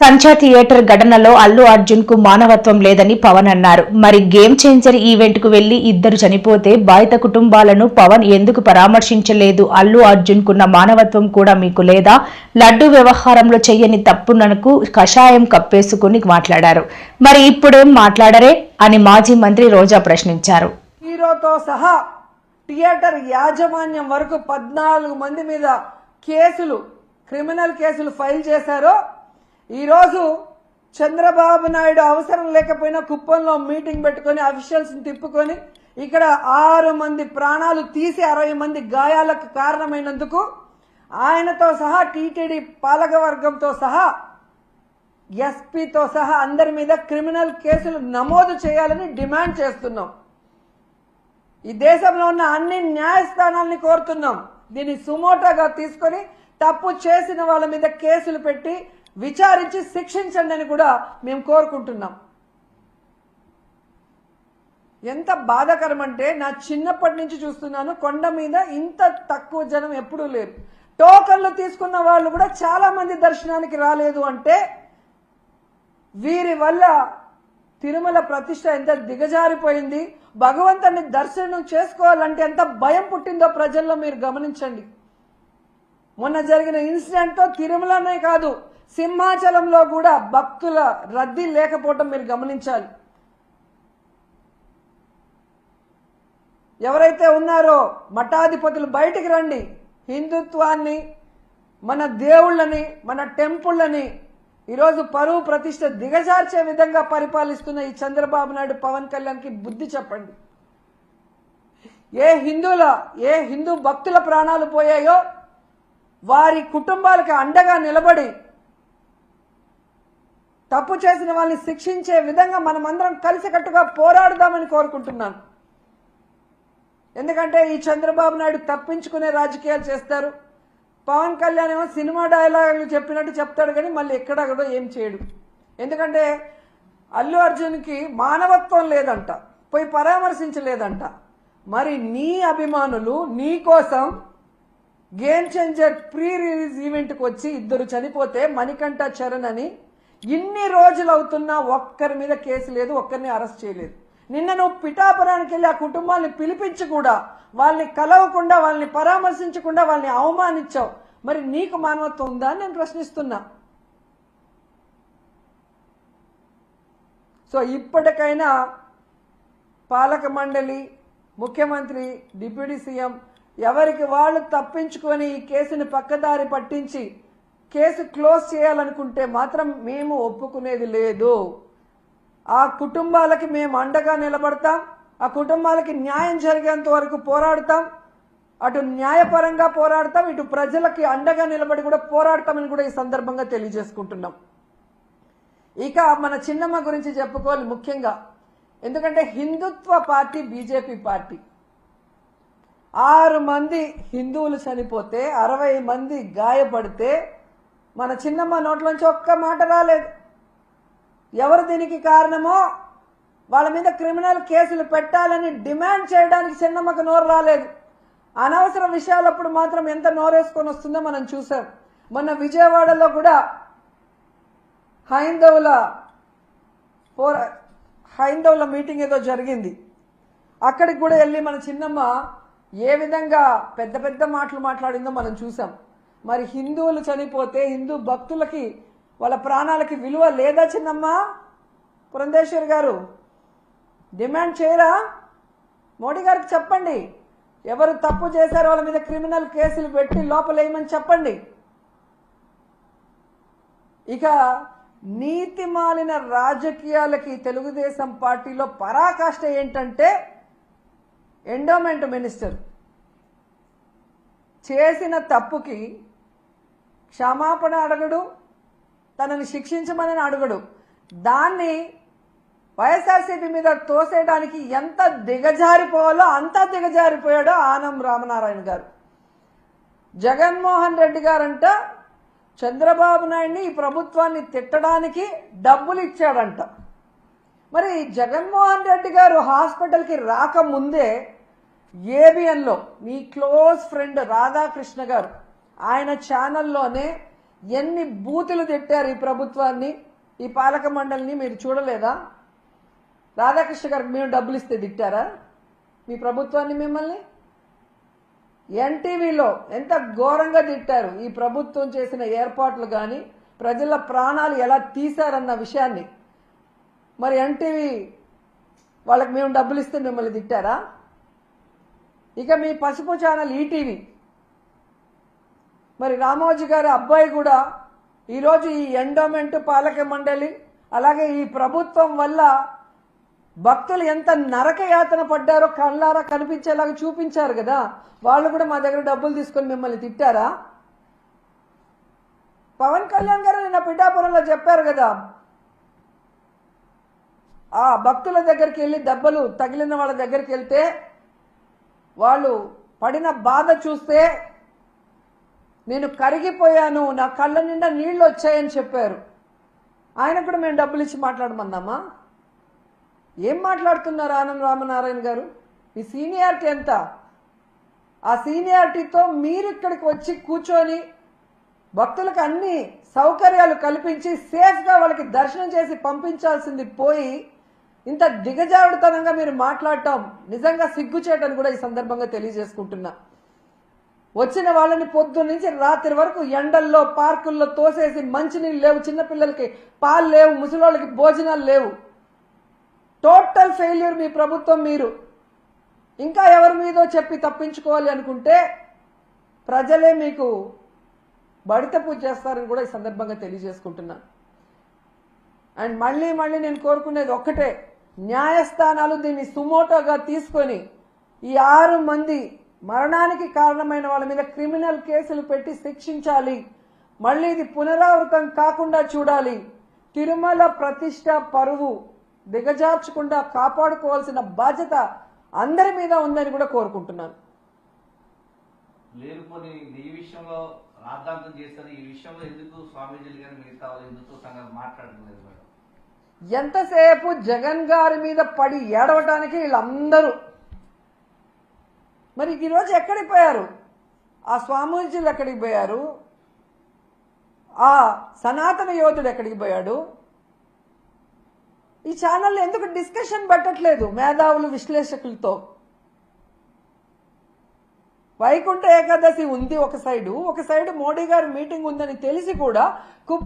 సంచా theatre ఘటనలో అల్లు అర్జున్కు మానవత్వం లేదని పవన్ అన్నారు. మరి గేమ్ చేంజర్ ఈవెంట్కు వెళ్ళి ఇద్దరు చనిపోతే బాధిత కుటుంబాలను పవన్ ఎందుకు పరామర్శించలేదు? అల్లు అర్జున్ కున్న మానవత్వం కూడా మీకు లేదా? లడ్డు వ్యవహారంలో చెయ్యని తప్పునకు కషాయం కప్పేసుకుని మాట్లాడారు. మరి ఇప్పుడేం మాట్లాడరే? అని మాజీ మంత్రి రోజా ప్రశ్నించారు. హీరోతో సహా థియేటర్ యాజమాన్యం వరకు పద్నాలుగు మంది మీద కేసులు క్రిమినల్ కేసులు ఫైల్ చేశారో ఈరోజు చంద్రబాబు నాయుడు అవసరం లేకపోయినా కుప్పంలో మీటింగ్ పెట్టుకొని అఫీషియల్స్ని తిప్పుకొని ఇక్కడ ఆరు మంది ప్రాణాలు తీసి అరవై మంది గాయాలకు కారణమైనందుకు ఆయనతో సహా టీటీడీ పాలకవర్గంతో సహా ఎస్పీతో సహా అందరి మీద క్రిమినల్ కేసులు నమోదు చేయాలని డిమాండ్ చేస్తున్నాం. ఈ దేశంలో ఉన్న అన్ని న్యాయస్థానాల్ని కోరుతున్నాం. దీన్ని సుమోటోగా తీసుకొని తప్పు చేసిన వాళ్ళ మీద కేసులు పెట్టి విచారించి శిక్షించండి అని కూడా మేము కోరుకుంటున్నాం. ఎంత బాధాకరం అంటే నా చిన్నప్పటి నుంచి చూస్తున్నాను కొండ మీద ఇంత తక్కువ జనం ఎప్పుడూ లేరు. టోకన్లు తీసుకున్న వాళ్ళు కూడా చాలా మంది దర్శనానికి రాలేదు అంటే వీరి వల్ల తిరుమల ప్రతిష్ట ఎంత దిగజారిపోయింది భగవంతుని దర్శనం చేసుకోవాలంటే ఎంత భయం పుట్టిందో ప్రజల్లో మీరు గమనించండి. మొన్న జరిగిన ఇన్సిడెంట్తో తిరుమలనే కాదు సింహాచలంలో కూడా భక్తుల రద్దీ లేకపోవటం మీరు గమనించాలి. ఎవరైతే ఉన్నారో మఠాధిపతులు బయటికి రండి. హిందుత్వాన్ని మన దేవుళ్ళని మన టెంపుళ్ళని ఈరోజు పరువు ప్రతిష్ట దిగజార్చే విధంగా పరిపాలిస్తున్న ఈ చంద్రబాబు నాయుడు పవన్ కళ్యాణ్కి బుద్ధి చెప్పండి. ఏ హిందువుల ఏ హిందూ భక్తుల ప్రాణాలు పోయాయో వారి కుటుంబాలకు అండగా నిలబడి తప్పు చేసిన వాళ్ళని శిక్షించే విధంగా మనమందరం కలిసికట్టుగా పోరాడుదామని కోరుకుంటున్నాను. ఎందుకంటే ఈ చంద్రబాబు నాయుడు తప్పించుకునే రాజకీయాలు చేస్తారు. పవన్ కళ్యాణ్ ఏమో సినిమా డైలాగులు చెప్పినట్టు చెప్తాడు కానీ మళ్ళీ ఎక్కడ కూడా ఏం చేయడు. ఎందుకంటే అల్లు అర్జున్కి మానవత్వం లేదంట పోయి పరామర్శించలేదంట. మరి నీ అభిమానులు నీ కోసం గేమ్ చేంజర్ ప్రీ రిలీజ్ ఈవెంట్కి వచ్చి ఇద్దరు చనిపోతే మణికంఠ చరణ్ అని ఇన్ని రోజులు అవుతున్నా ఒక్కరి మీద కేసు లేదు ఒక్కరిని అరెస్ట్ చేయలేదు. నిన్న నువ్వు పిఠాపురానికి వెళ్ళి ఆ కుటుంబాన్ని పిలిపించి కూడా వాళ్ళని కలవకుండా వాళ్ళని పరామర్శించకుండా వాళ్ళని అవమానించావు. మరి నీకు మానవత్వం ఉందా అని నేను ప్రశ్నిస్తున్నా. సో ఇప్పటికైనా పాలక మండలి ముఖ్యమంత్రి డిప్యూటీ సీఎం ఎవరికి వాళ్ళు తప్పించుకొని ఈ కేసుని పక్కదారి పట్టించి కేసు క్లోజ్ చేయాలనుకుంటే మాత్రం మేము ఒప్పుకునేది లేదు. ఆ కుటుంబాలకి మేము అండగా నిలబడతాం ఆ కుటుంబాలకి న్యాయం జరిగేంత వరకు పోరాడతాం అటు న్యాయపరంగా పోరాడతాం ఇటు ప్రజలకి అండగా నిలబడి కూడా పోరాడతామని కూడా ఈ సందర్భంగా తెలియజేసుకుంటున్నాం. ఇక మన చిన్నమ్మ గురించి చెప్పుకోవాలి ముఖ్యంగా. ఎందుకంటే హిందుత్వ పార్టీ బీజేపీ పార్టీ. ఆరు మంది హిందువులు చనిపోతే అరవై మంది గాయపడితే మన చిన్నమ్మ నోట్లోంచి ఒక్క మాట రాలేదు. ఎవరు దీనికి కారణమో వాళ్ళ మీద క్రిమినల్ కేసులు పెట్టాలని డిమాండ్ చేయడానికి చిన్నమ్మకు నోరు రాలేదు. అనవసర విషయాలప్పుడు మాత్రం ఎంత నోరేసుకొని వస్తుందో మనం చూసాం మొన్న విజయవాడలో కూడా హైందవుల పోర హైందవుల మీటింగ్ ఏదో జరిగింది. అక్కడికి కూడా వెళ్ళి మన చిన్నమ్మ ఏ విధంగా పెద్ద పెద్ద మాటలు మాట్లాడిందో మనం చూసాం మరి హిందువులు చనిపోతే హిందూ భక్తులకి వాళ్ళ ప్రాణాలకి విలువ లేదా చిన్నమ్మ? పురంధేశ్వర్ గారు డిమాండ్ చేయరా? మోడీ గారికి చెప్పండి. ఎవరు తప్పు చేశారో వాళ్ళ మీద క్రిమినల్ కేసులు పెట్టి లోపలేయమని చెప్పండి. ఇక నీతి మాలిన రాజకీయాలకి తెలుగుదేశం పార్టీలో పరాకాష్ట ఏంటంటే ఎండోమెంట్ మినిస్టర్ చేసిన తప్పుకి క్షమాపణ అడగడు తనని శిక్షించమని అడగడు. దాన్ని వైఎస్ఆర్సీపీ మీద తోసేయడానికి ఎంత దిగజారిపోవాలో అంత దిగజారిపోయాడో ఆనం రామనారాయణ గారు. జగన్మోహన్ రెడ్డి గారంట చంద్రబాబు నాయుడిని ఈ ప్రభుత్వాన్ని తిట్టడానికి డబ్బులు ఇచ్చాడంట. మరి జగన్మోహన్ రెడ్డి గారు హాస్పిటల్కి రాకముందే ఏబిఎన్లో మీ క్లోజ్ ఫ్రెండ్ రాధాకృష్ణ గారు ఆయన ఛానల్లోనే ఎన్ని బూతులు తిట్టారు ఈ ప్రభుత్వాన్ని ఈ పాలక మండలిని మీరు చూడలేదా? రాధాకృష్ణ గారికి మేము డబ్బులు ఇస్తే తిట్టారా? మీ ప్రభుత్వాన్ని మిమ్మల్ని? ఎన్టీవీలో ఎంత ఘోరంగా తిట్టారు ఈ ప్రభుత్వం చేసిన ఏర్పాట్లు కానీ ప్రజల ప్రాణాలు ఎలా తీశారన్న విషయాన్ని. మరి ఎన్టీవీ వాళ్ళకి మేము డబ్బులు ఇస్తే మిమ్మల్ని తిట్టారా? ఇక మీ పసుపు ఛానల్ ఈటీవీ మరి రామోజీ గారి అబ్బాయి కూడా ఈరోజు ఈ ఎండోమెంట్ పాలక మండలి అలాగే ఈ ప్రభుత్వం వల్ల భక్తులు ఎంత నరక యాతన పడ్డారో కళ్ళారా కనిపించేలాగా చూపించారు కదా. వాళ్ళు కూడా మా దగ్గర డబ్బులు తీసుకొని మిమ్మల్ని తిట్టారా? పవన్ కళ్యాణ్ గారు నిన్న పిఠాపురంలో చెప్పారు కదా ఆ భక్తుల దగ్గరికి వెళ్ళి దెబ్బలు తగిలిన వాళ్ళ దగ్గరికి వెళ్తే వాళ్ళు పడిన బాధ చూస్తే నేను కరిగిపోయాను నా కళ్ళ నిండా నీళ్ళు వచ్చాయని చెప్పారు. ఆయన కూడా మేము డబ్బులు ఇచ్చి మాట్లాడమన్నామా ఏం మాట్లాడుతున్నారు ఆనంద్ రామనారాయణ గారు? మీ సీనియారిటీ ఎంత? ఆ సీనియారిటీతో మీరు ఇక్కడికి వచ్చి కూర్చొని భక్తులకు అన్ని సౌకర్యాలు కల్పించి సేఫ్గా వాళ్ళకి దర్శనం చేసి పంపించాల్సింది పోయి ఇంత దిగజారుడుతనంగా మీరు మాట్లాడటం నిజంగా సిగ్గుచేటని కూడా ఈ సందర్భంగా తెలియజేసుకుంటున్నా. వచ్చిన వాళ్ళని పొద్దు నుంచి రాత్రి వరకు ఎండల్లో పార్కుల్లో తోసేసి మంచినీళ్ళు లేవు చిన్నపిల్లలకి పాలు లేవు ముసలోళ్ళకి భోజనాలు లేవు. టోటల్ ఫెయిల్యూర్ మీ ప్రభుత్వం మీరు. ఇంకా ఎవరి మీదో చెప్పి తప్పించుకోవాలి అనుకుంటే ప్రజలే మీకు బడిత పూజ చేస్తారని కూడా ఈ సందర్భంగా తెలియజేసుకుంటున్నాను అండ్ మళ్ళీ మళ్ళీ నేను కోరుకునేది ఒక్కటే న్యాయస్థానాలు దీన్ని సుమోటోగా తీసుకొని ఈ ఆరు మంది మరణానికి కారణమైన వాళ్ళ మీద క్రిమినల్ కేసులు పెట్టి శిక్షించాలి. మళ్ళీ ఇది పునరావృతం కాకుండా చూడాలి. తిరుమల ప్రతిష్ట పరువు దిగజార్చకుండా కాపాడుకోవాల్సిన బాధ్యత అందరి మీద ఉందని కూడా కోరుకుంటున్నాను. లేనిపోని ఈ విషయంలో రాద్ధాంతం చేస్తారు. ఈ విషయంలో ఎందుకు స్వామీజీలు గారు మిగతా వాళ్ళు హిందుత్వ సంఘాలు మాట్లాడడం లేదు మేడం? ఎంతసేపు జగన్ గారి మీద పడి ఏడవటానికి వీళ్ళందరూ మరి ఈరోజు ఎక్కడికి పోయారు? ఆ స్వామీజీలు ఎక్కడికి పోయారు? ఆ సనాతన యోధుడు ఎక్కడికి పోయాడు? ఈ ఛానల్ ఎందుకు డిస్కషన్ పెట్టట్లేదు మేధావులు విశ్లేషకులతో? వైకుంఠ ఏకాదశి ఉంది ఒక సైడు ఒక సైడు మోడీ గారి మీటింగ్ ఉందని తెలిసి కూడా కుప్ప